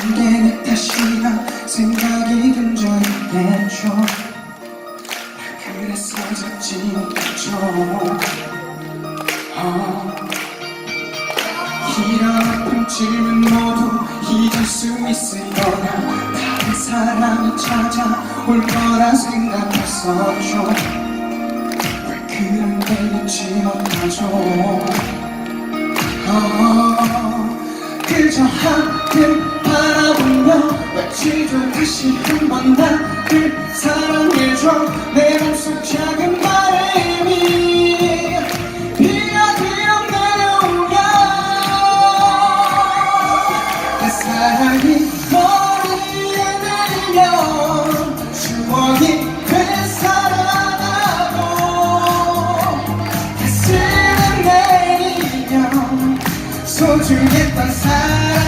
근데 그때시간 생각이 근절했죠. 그래서 잡지 못했죠 어. 이런 아픔쯤은 모두 잊을 수 있을 거야 다른 사람이 찾아올 거라 생각했었죠. 왜 그런데 잊지 못하죠. 어. 그저 한 싶은 건나를 그 사랑해줘. 내 맘속 작은 바람이 비가 비어 내려오면 내 사랑이 머리에 내리려 추억이 되살아나고 가슴에 그 내리면 소중했던 사랑.